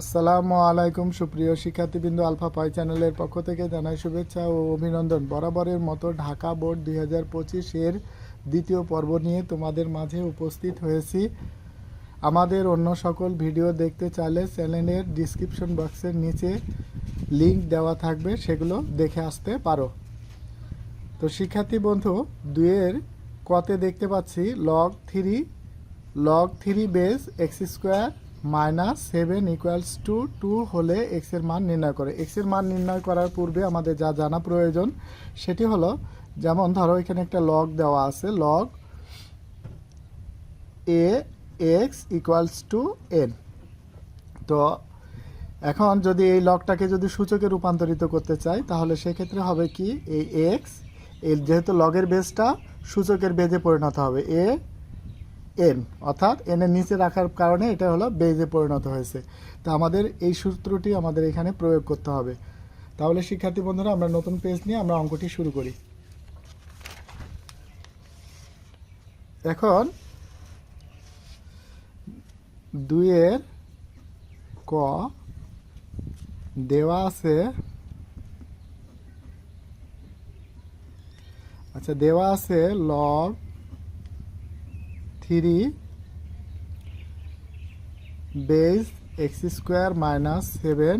আসসালামু আলাইকুম, সুপ্রিয় শিক্ষার্থীবৃন্দ আলফা পাই চ্যানেলের পক্ষ থেকে জানাই শুভেচ্ছা ও অভিনন্দন। বরাবরের মতো ঢাকা বোর্ড দুই হাজার পঁচিশের দ্বিতীয় পর্ব নিয়ে তোমাদের মাঝে উপস্থিত হয়েছি। আমাদের অন্য সকল ভিডিও দেখতে চাইলে চ্যানেলের ডিসক্রিপশন বক্সের নিচে লিংক দেওয়া থাকবে, সেগুলো দেখে আসতে পারো। তো শিক্ষার্থী বন্ধু দুয়ের কতে দেখতে পাচ্ছি log three log three base x square minus seven equals to two হলে এক্সের মান নির্ণয় করে। এক্সের মান নির্ণয় করার পূর্বে আমাদের যা জানা প্রয়োজন, সেটি হলো, যেমন ধরো এখানে একটা লগ দেওয়া আছে log a x equals to n তো এখন যদি এই লগটাকে যদি সূচকে রূপান্তরিত করতে চাই, তাহলে সেক্ষেত্রে হবে কি? এই এক্সের যেহেতু লগের বেসটা সূচকের বেজে পরিণত হবে। এ এন অর্থাৎ এন এর নিচে রাখার কারণে এটা হলো বেজে পরিণত হয়েছে। তো আমাদের এই সূত্রটি আমাদের এখানে প্রয়োগ করতে হবে। তাহলে শিক্ষার্থী বন্ধুরা, আমরা নতুন পেজ নিয়ে আমরা অঙ্কটি শুরু করি। এখন দুইয়ের ক দেওয়া আছে। আচ্ছা দেওয়া আছে log three base x square minus seven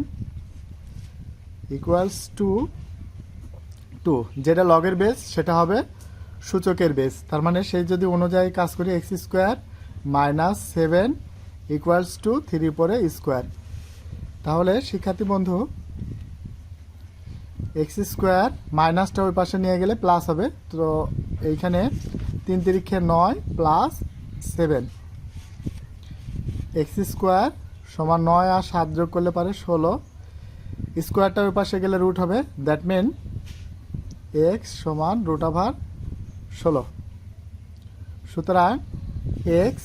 equals to two. যেটা লগের বেস, সেটা হবে সূচকের বেস। তার মানে সেই যদি অনুযায়ী কাজ করি, x square minus seven equals to three পরে স্কোয়ার। তাহলে, শিক্ষার্থী বন্ধু, এক্স স্কোয়ার মাইনাসটা ওই পাশে নিয়ে গেলে প্লাস হবে। তো এইখানে তিন তিরিক্ষে নয় প্লাস সেভেন। এক্স স্কোয়ার সমান নয় আর সাত যোগ করলে পারে ষোলো। স্কোয়ারটার পাশে গেলে রুট হবে। দ্যাট মিন এক্স সমান রুট ওভার ষোলো। সুতরাং এক্স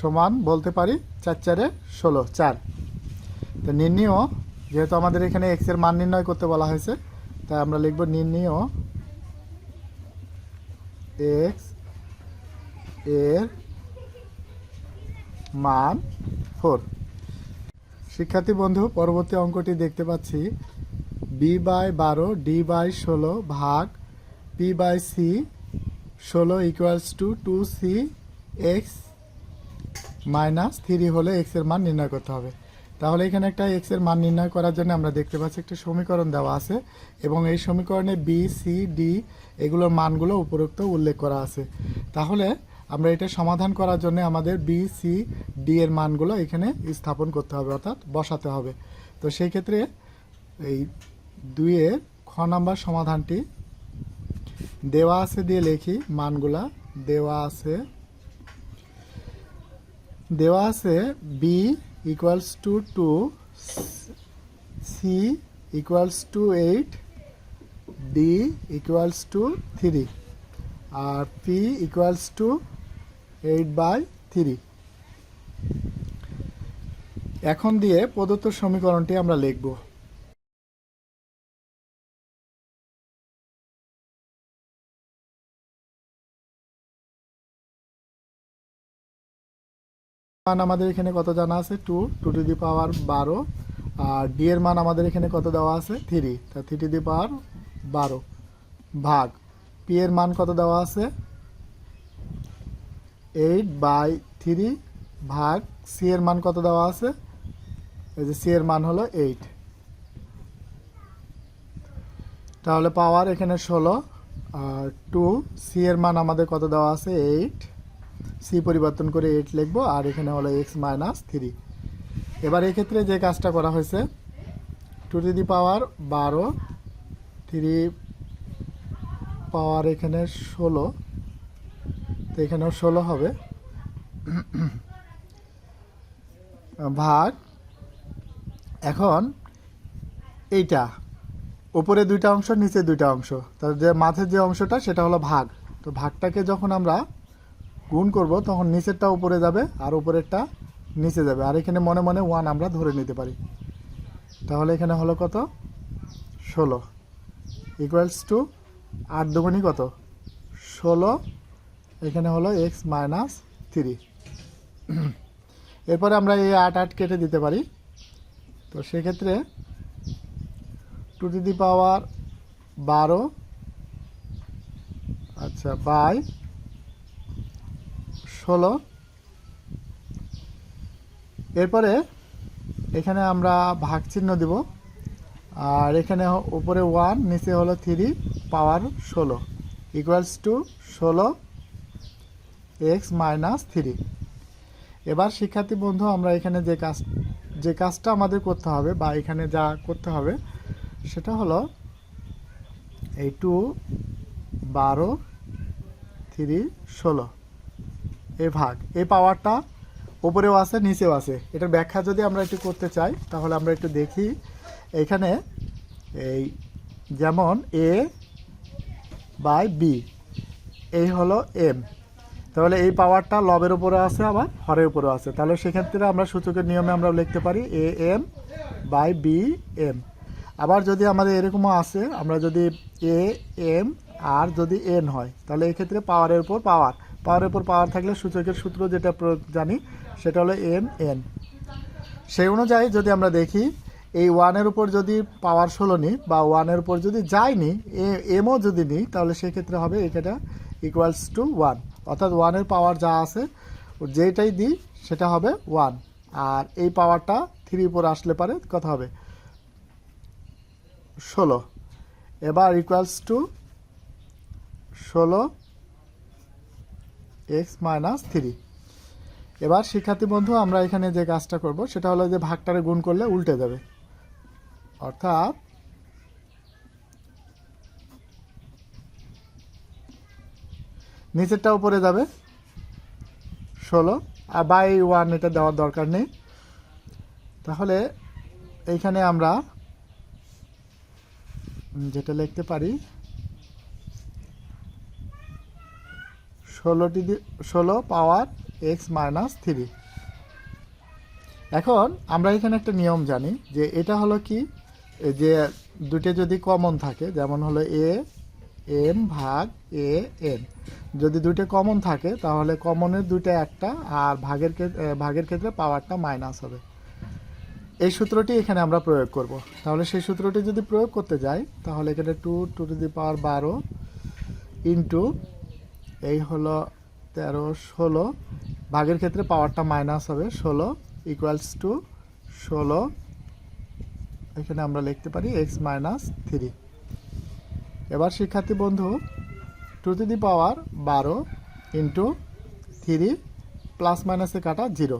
সমান বলতে পারি চার চারে ষোলো, চার। তো নির্ণীয়, যেহেতু আমাদের এখানে এক্সের মান নির্ণয় করতে বলা হয়েছে, তাই আমরা লিখব নির্ণীয় এক্সের মান ফোর। শিক্ষার্থী বন্ধু, পরবর্তী অঙ্কটি দেখতে পাচ্ছি। বি বাই বারো, ডি বাই ষোলো ভাগ পি বাই সি, ষোলো equals to two C x minus three হলে এক্সের মান নির্ণয় করতে হবে। তাহলে এখানে একটা এক্সের মান নির্ণয় করার জন্য আমরা দেখতে পাচ্ছি একটা সমীকরণ দেওয়া আছে এবং এই সমীকরণে বি সি ডি এগুলোর মানগুলো উপরোক্ত উল্লেখ করা আছে। তাহলে আমরা এটা সমাধান করার জন্য আমাদের বি সি ডি এর মানগুলো এখানে স্থাপন করতে হবে, অর্থাৎ বসাতে হবে। তো সেই ক্ষেত্রে এই দুইয়ের খ নাম্বার সমাধানটি দেওয়া আছে দিয়ে লিখি মানগুলা। দেওয়া আছে দেওয়া আছে B equals to two C equals to eight D equals to three R P equals to eight by three এখন দিয়ে প্রদত্ত সমীকরণটি আমরা লিখব। মান আমাদের এখানে কত জানা আছে? Two two to the power বারো। আর ডি এর মান আমাদের এখানে কত দেওয়া আছে? থ্রি তা থ্রি টু দি পাওয়ার বারো। ভাগ। পি এর মান কত দেওয়া আছে? এইট বাই থ্রি ভাগ সি এর মান কত দেওয়া আছে? এই যে সি এর মান হলো এইট তাহলে পাওয়ার এখানে ষোলো, আর টু সি এর মান আমাদের কত দেওয়া আছে? এইট সি পরিবর্তন করে এইট লিখব, আর এখানে হলো এক্স মাইনাস থ্রি এবার এক্ষেত্রে যে কাজটা করা হয়েছে টু টু দি পাওয়ার বারো থ্রি পাওয়ার এখানে ষোলো। তো এখানেও ষোলো হবে। ভাগ। এখন এইটা। উপরে দুইটা অংশ, নিচে দুইটা অংশ। তার যে মাঝের যে অংশটা, সেটা হলো ভাগ। তো ভাগটাকে যখন আমরা গুণ করব, তখন নিচেরটা উপরে যাবে আর উপরেরটা নিচে যাবে। আর এখানে মনে মনে ওয়ান আমরা ধরে নিতে পারি। তাহলে এখানে হলো কত? ষোলো। ইকুয়ালস টু আট দুগুণি কত? ষোলো, এখানে হলো এক্স মাইনাস থ্রি। এরপরে আমরা এই আট আট কেটে দিতে পারি। তো সেক্ষেত্রে টু টু দি পাওয়ার বারো আচ্ছা বাই ষোলো। এরপরে এখানে আমরা ভাগ চিহ্ন দিব। আর এখানে উপরে ওয়ান নিচে হলো থ্রি পাওয়ার ষোলো ইকুয়ালস টু ষোলো এক্স মাইনাস থ্রি এবার শিক্ষার্থী বন্ধু, আমরা এখানে যে কাজ, যে কাজটা আমাদের করতে হবে বা এখানে যা করতে হবে, সেটা হলো এই টু বারো থ্রি ষোলো, এ ভাগ। এই পাওয়ারটা উপরেও আছে, নিচেও আছে। এটার ব্যাখ্যা যদি আমরা একটু করতে চাই, তাহলে আমরা একটু দেখি এখানে এই যেমন এ বাই বি, এই হলো এম। তাহলে এই পাওয়ারটা লবের উপরে আছে আবার হরের উপরে আছে। তাহলে সেক্ষেত্রে আমরা সূচকের নিয়মে আমরা লিখতে পারি A M by B M. আবার যদি আমাদের এরকমও আছে, আমরা যদি এ এম আর যদি এন হয়, তাহলে এই ক্ষেত্রে পাওয়ারের উপর পাওয়ার। পাওয়ারের উপর পাওয়ার থাকলে সূচকের সূত্র যেটা জানি, সেটা হলো এম এন। সেই অনুযায়ী যদি আমরা দেখি এই ওয়ানের উপর যদি পাওয়ার ষোলো নিই বা ওয়ানের উপর যদি যাই নিই এমও যদি নিই, তাহলে সেক্ষেত্রে হবে এটা ইকুয়ালস টু ওয়ান অর্থাৎ ওয়ানের পাওয়ার যা আছে, যেটাই দিই, সেটা হবে ওয়ান আর এই পাওয়ারটা থ্রি উপর আসলে পারে, কত হবে? ষোলো। এবার ইকুয়ালস টু ষোলো এক্স মাইনাস থ্রি এবার শিক্ষার্থী বন্ধু, আমরা এখানে যে কাজটা করব, সেটা হলো যে ভাগটারে গুণ করলে উল্টে যাবে। অর্থাৎ নিচেরটা উপরে যাবে ষোলো, আর বাই ওয়ান এটা দেওয়ার দরকার নেই। তাহলে এইখানে আমরা যেটা লিখতে পারি, ষোলোটি ষোলো পাওয়ার এক্স মাইনাস থ্রি এখন আমরা এখানে একটা নিয়ম জানি যে এটা হলো কি? এ যে দুটো যদি কমন থাকে, যেমন হলো এ এম ভাগ এ এন যদি দুটো কমন থাকে, তাহলে কমনের দুইটা একটা, আর ভাগের ক্ষেত্রে ভাগের ক্ষেত্রে পাওয়ারটা মাইনাস হবে। এই সূত্রটি এখানে আমরা প্রয়োগ করব। তাহলে সেই সূত্রটি যদি প্রয়োগ করতে যাই, তাহলে এখানে two two to the power বারো ইন্টু এই হলো তেরো, ষোলো। ভাগের ক্ষেত্রে পাওয়ারটা মাইনাস হবে, ষোলো ইকুয়ালস টু ষোলো এখানে আমরা লিখতে পারি এক্স মাইনাস থ্রি এবার শিক্ষার্থী বন্ধু টু টু দি পাওয়ার বারো ইন্টু থ্রি প্লাস মাইনাসে কাটা জিরো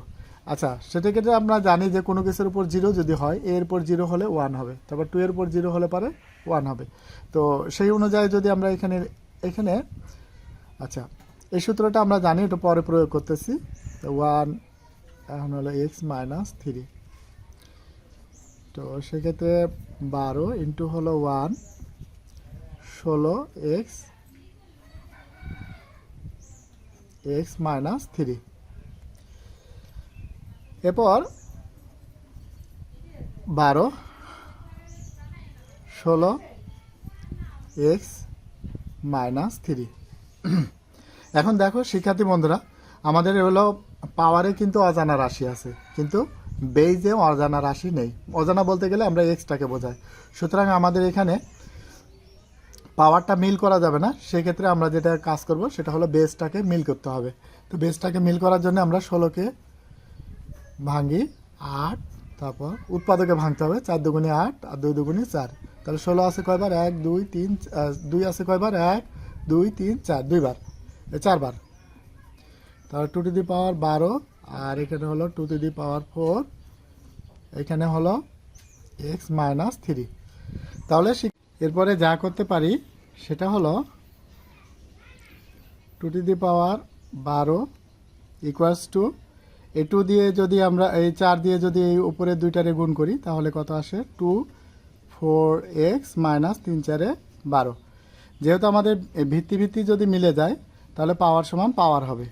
আচ্ছা যে আমরা জানি যে কোনো কিছুর উপর জিরো যদি হয় এর উপর জিরো হলে ওয়ান হবে। তারপর টু এর উপর জিরো হলে পারে ওয়ান হবে। তো সেই অনুযায়ী যদি আমরা এখানে এখানে আচ্ছা এই সূত্রটা আমরা জানি, এটা পরে প্রয়োগ করতেছি। তো ওয়ান এখন হলো এক্স মাইনাস থ্রি তো সেক্ষেত্রে বারো ইন্টু হলো ওয়ান ষোলো এক্স এক্স মাইনাস থ্রি এরপর বারো, ষোলো এক্স মাইনাস থ্রি এখন দেখো শিক্ষার্থী বন্ধুরা, আমাদের হলো পাওয়ারে কিন্তু অজানা রাশি আছে। কিন্তু বেইজে অজানা রাশি নেই। অজানা বলতে গেলে আমরা এক্সটাকে বোঝাই। সুতরাং আমাদের এখানে পাওয়ারটা মিল করা যাবে না। সেক্ষেত্রে আমরা যেটা কাজ করব, সেটা হলো বেসটাকে মিল করতে হবে। তো বেসটাকে মিল করার জন্য আমরা ষোলোকে ভাঙি আট, তারপর উৎপাদকে ভাঙতে হবে চার দুগুণে আট আর দুই দুগুণে চার। তাহলে ষোলো আছে কয়বার? এক, দুই, তিন দুই আছে কয়বার? এক, দুই, তিন, চার, দুইবার। চারবার। তাহলে টু টু দি পাওয়ার বারো আর এখানে হলো two two the power four এখানে হলো এক্স মাইনাস থ্রি তাহলে এরপরে যা করতে পারি, সেটা হলো টু টু দি পাওয়ার বারো ইকুয়ালস টু এ টু দিয়ে যদি আমরা এই চার দিয়ে যদি এই উপরে দুইটারে গুণ করি, তাহলে কত আসে? টু ফোর এক্স মাইনাস তিন চারে বারো। যেহেতু আমাদের ভিত্তি ভিত্তি যদি মিলে যায়, তাহলে পাওয়ার সমান পাওয়ার হবে।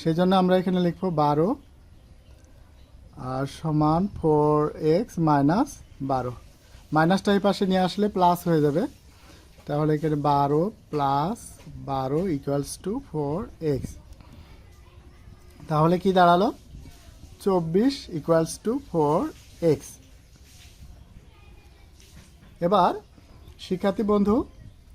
সেজন্য আমরা এখানে লিখব বারো আর সমান ফোর এক্স মাইনাস বারো। মাইনাসটা এই পাশে নিয়ে আসলে প্লাস হয়ে যাবে। তাহলে এখানে বারো প্লাস বারো ইকুয়ালস টু ফোর এক্স। তাহলে কি দাঁড়াল? চব্বিশ ইকুয়ালস টু ফোর এক্স। এবার, শিক্ষার্থী বন্ধু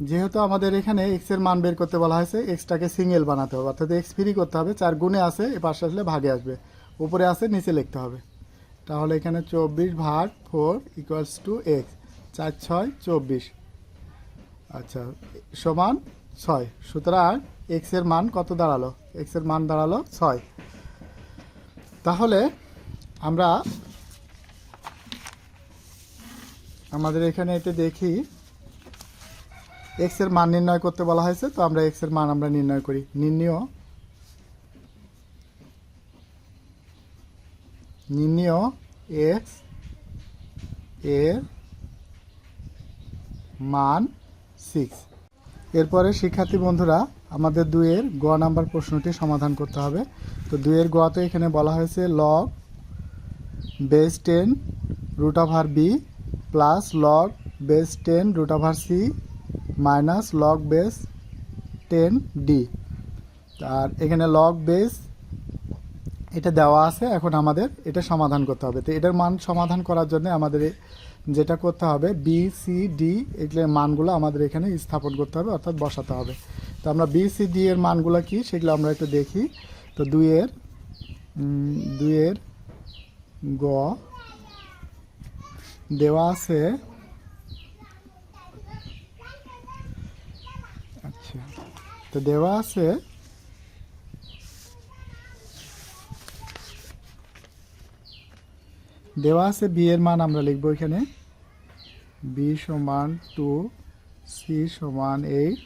যেহেতু আমাদের এখানে এক্সের মান বের করতে বলা হয়েছে এক্সটাকে সিঙ্গেল বানাতে হবে। অর্থাৎ এক্স ফ্রি করতে হবে, চার গুণে আছে, এ পাশে আসলে ভাগে আসবে। উপরে আছে, নিচে লিখতে হবে। তাহলে এখানে চব্বিশ ভাগ ফোর ইকুয়ালস টু এক্স চার ছয় চব্বিশ। আচ্ছা সমান ছয়। সুতরাং এক্সের মান কত দাঁড়াল? এক্সের মান দাঁড়াল ছয়। তাহলে আমরা আমাদের এখানে এটা দেখি। এক্সের মান নির্ণয় করতে বলা হয়েছে, তো আমরা এক্সের মান আমরা নির্ণয় করি। নির্ণয় নির্ণয় এক্সের মান সিক্স এরপরে শিক্ষার্থী বন্ধুরা, আমাদের দুইয়ের গ নাম্বার প্রশ্নটি সমাধান করতে হবে। তো দুইয়ের গতে এখানে বলা হয়েছে log base ten root over B plus log base ten root over C minus log base ten D আর এখানে লগ বেস এটা দেওয়া আছে, এখন আমাদের এটা সমাধান করতে হবে। তো এটার মান সমাধান করার জন্য আমাদের যেটা করতে হবে বি সি ডি এগুলোর মানগুলো আমাদের এখানে স্থাপন করতে হবে, অর্থাৎ বসাতে হবে। তো আমরা বি সি ডি এর মানগুলো কি, সেগুলো আমরা একটু দেখি। তো দুইয়ের দুইয়ের গ দেওয়া আছে আচ্ছা তো দেওয়া আছে। দেওয়া আছে বি এর মান আমরা লিখব এখানে। বি সমান টু সি সমান এইট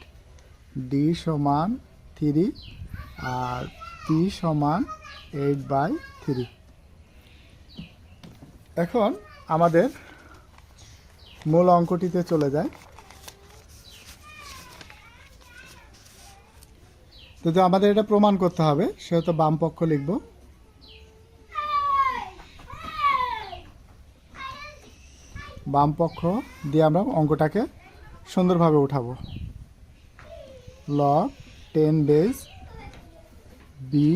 ডি সমান থ্রি আর পি সমান এইট বাই থ্রি এখন আমাদের মূল অঙ্কটিতে চলে যায়। তো আমাদের এটা প্রমাণ করতে হবে। সেহেতু বাম পক্ষ লিখব। বাম পক্ষ দিয়ে আমরা অঙ্কটাকে সুন্দরভাবে উঠাবো। Log ten base B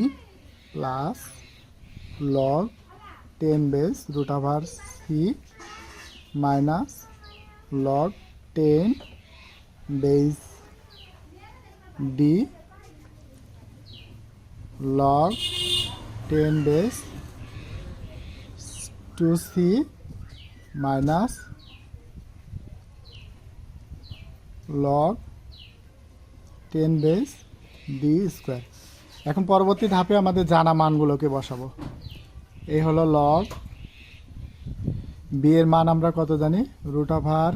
plus log ten base root over C minus log ten base D ten base two C minus log ten base D square. এখন পরবর্তী ধাপে আমাদের জানা মানগুলোকে বসাবো। এই হলো লগ, বি এর মান আমরা কত জানি? Root over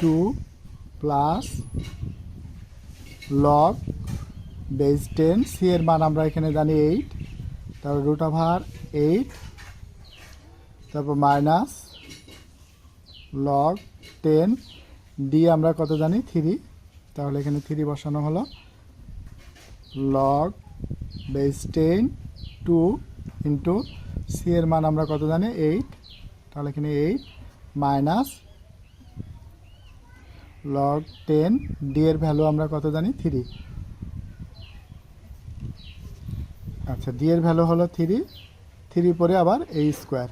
two plus log base ten C এর মান আমরা এখানে জানি এইট তারপর রুট ওভার এইট তারপর মাইনাস লগ টেন ডি আমরা কত জানি? থ্রি তাহলে এখানে থ্রি বসানো হলো। Log base ten two into C এর মান আমরা কত জানি? এইট তাহলে এখানে eight minus log ten D এর ভ্যালু আমরা কত জানি? থ্রি আচ্ছা ডি এর ভ্যালু হলো থ্রি থ্রি পরে আবার এই স্কোয়ার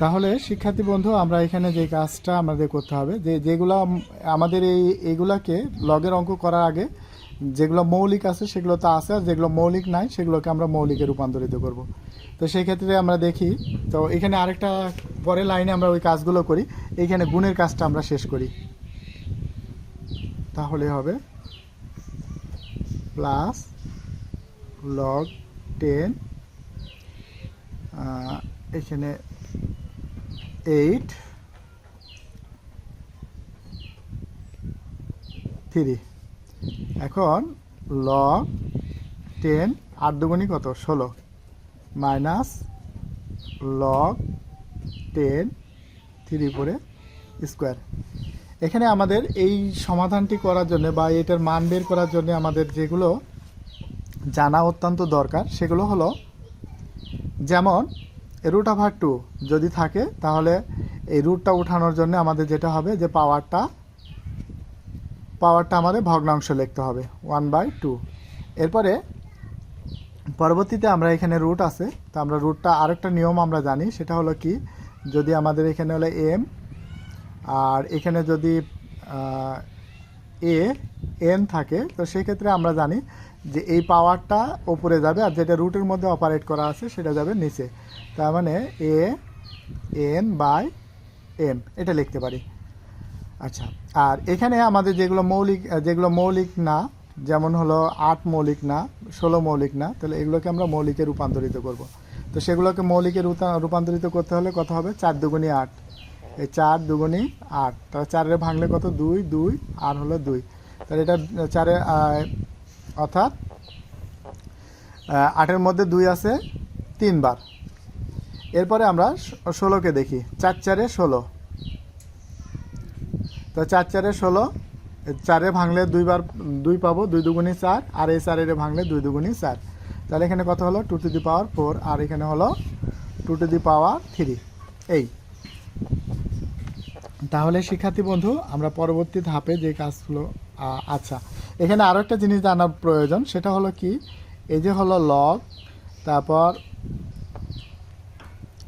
তাহলে, শিক্ষার্থী বন্ধু, আমরা এখানে যে কাজটা আমাদের করতে হবে, যে যেগুলো আমাদের এই এগুলাকে লগের অঙ্ক করার আগে যেগুলো মৌলিক আছে, সেগুলো তো আছে, আর যেগুলো মৌলিক নাই, সেগুলোকে আমরা মৌলিকে রূপান্তরিত করব। তো সেই ক্ষেত্রে আমরা দেখি, তো এখানে আরেকটা, পরের লাইনে আমরা ওই কাজগুলো করি এইখানে গুণের কাজটা আমরা শেষ করি। তাহলে হবে প্লাস লগ টেন এখানে এইট থ্রি এখন লগ টেন আট দুগুণি কত? ষোলো। মাইনাস লগ টেন থ্রি পরে স্কোয়ার এখানে আমাদের এই সমাধানটি করার জন্য বা এটার মান বের করার জন্য আমাদের যেগুলো জানা অত্যন্ত দরকার, সেগুলো হলো, যেমন রুট ওভার টু যদি থাকে, তাহলে এই রুটটা উঠানোর জন্য আমাদের যেটা হবে যে পাওয়ারটা পাওয়ারটা আমাদের ভগ্নাংশ লিখতে হবে ওয়ান বাই টু এরপরে, পরবর্তীতে আমরা এখানে রুট আছে, তো আমরা রুটটা আরেকটা নিয়ম আমরা জানি, সেটা হলো কি, যদি আমাদের এখানে হলো এম আর এখানে যদি এ এন থাকে, তো সেক্ষেত্রে আমরা জানি যে এই পাওয়ারটা ওপরে যাবে আর যেটা রুটের মধ্যে অপারেট করা আছে সেটা যাবে নিচে। তার মানে এ এন বাই এম এটা লিখতে পারি। আচ্ছা আর এখানে আমাদের যেগুলো মৌলিক যেগুলো মৌলিক না, যেমন হলো আট মৌলিক না, ষোলো মৌলিক না, তাহলে এগুলোকে আমরা মৌলিকে রূপান্তরিত করব। তো সেগুলোকে মৌলিকে রূপা- রূপান্তরিত করতে হলে কত হবে? চার দুগুণি আট। এই চার দুগুণি আট, তাহলে চারের ভাঙলে কত? দুই দুই, আর হলো দুই। তাহলে এটা, চারে অর্থাৎ আটের মধ্যে দুই আছে, তিনবার। এরপরে আমরা ষোলোকে দেখি। চার চারে ষোলো। তো চার চারে ষোলো, চারে ভাঙলে দুইবার দুই পাবো, দুই দুগুণি চার, আর এই চারের ভাঙলে দুই দুগুণি চার। তাহলে এখানে কত হলো? Two two the power four, আর এখানে হলো two two the power three. এই। তাহলে শিক্ষার্থী বন্ধু, আমরা পরবর্তী ধাপে যে কাজগুলো আচ্ছা এখানে আরও একটা জিনিস জানার প্রয়োজন, সেটা হলো কি? এই যে হলো লগ তারপর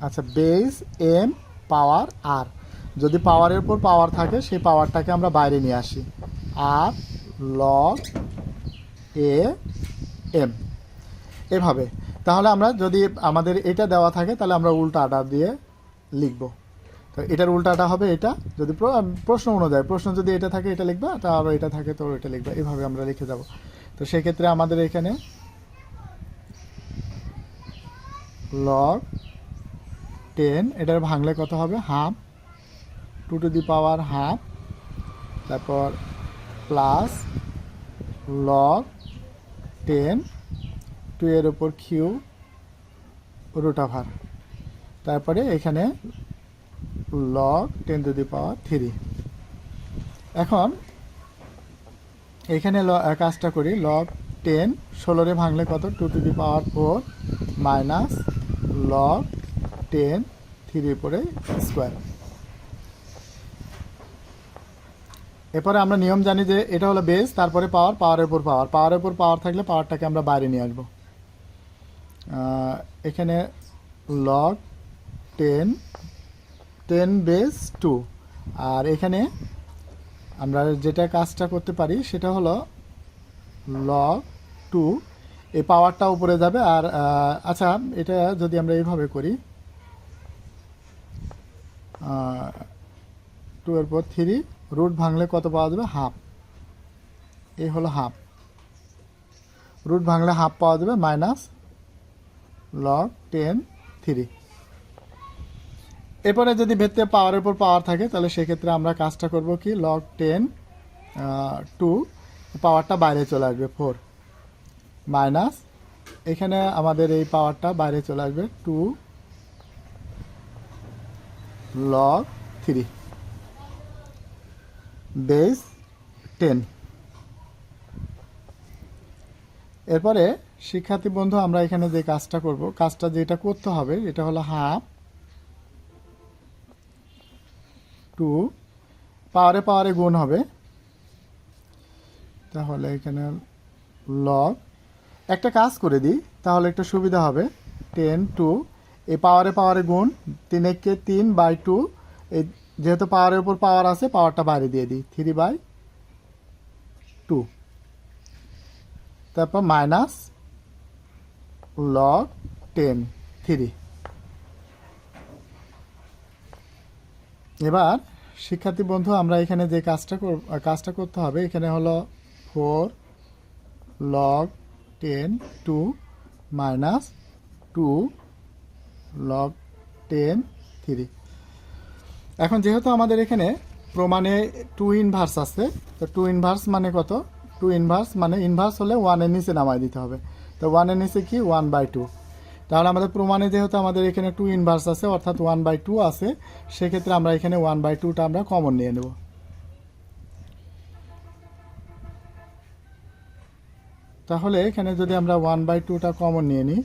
আচ্ছা বেস এম পাওয়ার আর যদি পাওয়ারের উপর পাওয়ার থাকে, সেই পাওয়ারটাকে আমরা বাইরে নিয়ে আসি। আর লগ এ এম এভাবে। তাহলে আমরা যদি আমাদের এটা দেওয়া থাকে, তাহলে আমরা উল্টাটা দিয়ে লিখব। তো এটার উল্টাটা হবে এটা, যদি প্রশ্ন অনুযায়ী, প্রশ্ন যদি এটা থাকে, এটা লিখবা তাহলে এটা থাকে, তো এটা লিখবা। এভাবে আমরা লিখে যাব। তো সেক্ষেত্রে আমাদের এখানে লগ টেন এটার ভাঙলে কত হবে? Half two two the power half তারপর প্লাস লগ টেন টু এর উপর কিউ রুট তারপরে এখানে log ten two the power three এখন এখানে কাজটা করি লগ টেন ষোলোরে ভাঙলে কত? Two two the power four minus log ten three পরে স্কোয়ার এরপরে আমরা নিয়ম জানি যে এটা হলো বেস তারপরে পাওয়ার পাওয়ারের উপর পাওয়ার পাওয়ারের উপর পাওয়ার থাকলে পাওয়ারটাকে আমরা বাইরে নিয়ে আসব। এখানে log ten ten base two আর এখানে আমরা যেটা কাজটা করতে পারি সেটা হলো লগ টু এই পাওয়ারটা উপরে যাবে আর আচ্ছা এটা যদি আমরা এইভাবে করি টু এর পর থ্রি রুট ভাঙলে কত পাওয়া যাবে? হাফ এই হলো হাফ রুট ভাঙলে হাফ পাওয়া যাবে মাইনাস লগ টেন থ্রি এরপরে যদি ভেতরে পাওয়ারের উপর পাওয়ার থাকে, তাহলে সেক্ষেত্রে আমরা কাজটা করব কি? লগ টেন টু পাওয়ারটা বাইরে চলে আসবে ফোর মাইনাস এখানে আমাদের এই পাওয়ারটা বাইরে চলে আসবে two log three base ten এরপরে, শিক্ষার্থী বন্ধু, আমরা এখানে যে কাজটা করব, কাজটা যেটা করতে হবে, এটা হলো হাফ টু পাওয়ারে পাওয়ারে গুণ হবে। তাহলে এখানে লগ একটা কাজ করে দিই, তাহলে একটু সুবিধা হবে। টেন টু এই পাওয়ারে পাওয়ারে গুণ, তিন একে তিন বাই টু এই যেহেতু পাওয়ারের উপর পাওয়ার আছে পাওয়ারটা বাইরে দিয়ে দিই থ্রি বাই টু তারপর মাইনাস লগ টেন থ্রি এবার, শিক্ষার্থী বন্ধু, আমরা এখানে যে কাজটা কাজটা করতে হবে, এখানে হলো four log ten two minus two log ten three এখন যেহেতু আমাদের এখানে প্রমাণে টু ইনভার্স আছে, তো টু ইনভার্স মানে কত? টু ইনভার্স মানে ইনভার্স হলে ওয়ানের নিচে নামাই দিতে হবে। তো ওয়ানের নিচে কি? ওয়ান বাই টু তাহলে আমাদের প্রমাণে যেহেতু আমাদের এখানে টু ইনভার্স আছে, অর্থাৎ ওয়ান বাই টু আছে, সেক্ষেত্রে আমরা এখানে ওয়ান বাই টুটা আমরা কমন নিয়ে নেব। তাহলে এখানে যদি আমরা ওয়ান বাই টুটা কমন নিয়ে নিই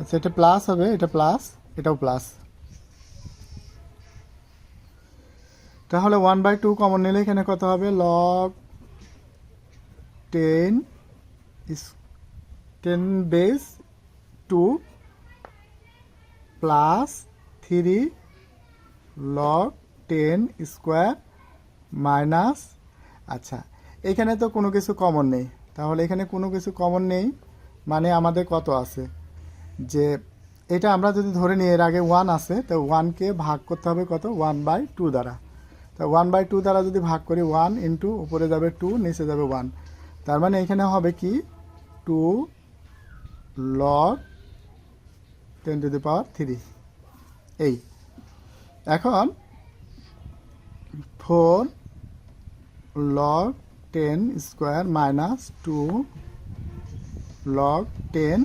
আচ্ছা এটা প্লাস হবে, এটা প্লাস এটাও প্লাস তাহলে ওয়ান বাই টু কমন নিলে এখানে কত হবে? Log ten ten base two plus three log ten square minus আচ্ছা এখানে তো কোনো কিছু কমন নেই। তাহলে এখানে কোনো কিছু কমন নেই মানে আমাদের কত আছে? যে এটা আমরা যদি ধরে নিই, এর আগে ওয়ান আছে, তো ওয়ানকে ভাগ করতে হবে কত? ওয়ান বাই টু দ্বারা। তো ওয়ান বাই টু দ্বারা যদি ভাগ করি ওয়ান ইন্টু উপরে যাবে টু নিচে যাবে ওয়ান তার মানে এখানে হবে কি? Two log ten two the power three এই। এখন four log ten square minus two log ten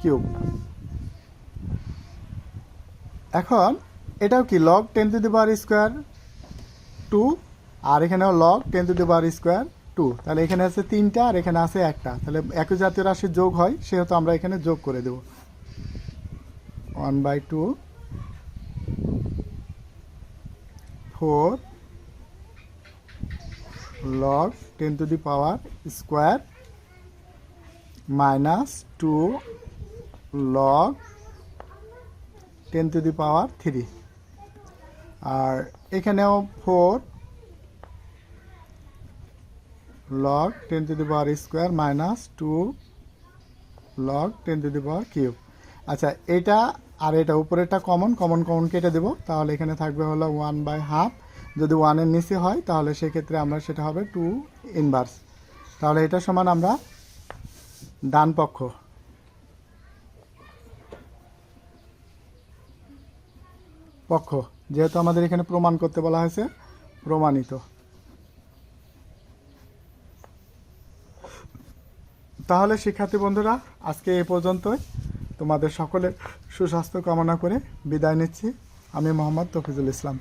cube এখন এটাও কি log ten two the power square two আর এখানেও log ten two the power square two তাহলে এখানে আছে তিনটা আর এখানে আছে একটা। তাহলে একই জাতীয় রাশি যোগ হয়, সেহেতু আমরা এখানে যোগ করে দেব। One by two four log ten two the power square minus two log ten two the power three আর এখানেও four log ten two the power square minus two log ten two the power cube আচ্ছা এটা আর এটা উপরেরটা common common common কেটে দেবো। তাহলে এখানে থাকবে হলো ওয়ান বাই হাফ যদি ওয়ানের নিচে হয়, তাহলে সেক্ষেত্রে আমরা সেটা হবে টু ইনভার্স তাহলে এটা সমান আমরা ডান পক্ষ। পক্ষ, যেহেতু আমাদের এখানে প্রমাণ করতে বলা হয়েছে, প্রমাণিত। তাহলে, শিক্ষার্থী বন্ধুরা, আজকে এ পর্যন্তই। তোমাদের সকলের সুস্বাস্থ্য কামনা করে বিদায় নিচ্ছি। আমি মোহাম্মদ তফিজুল ইসলাম।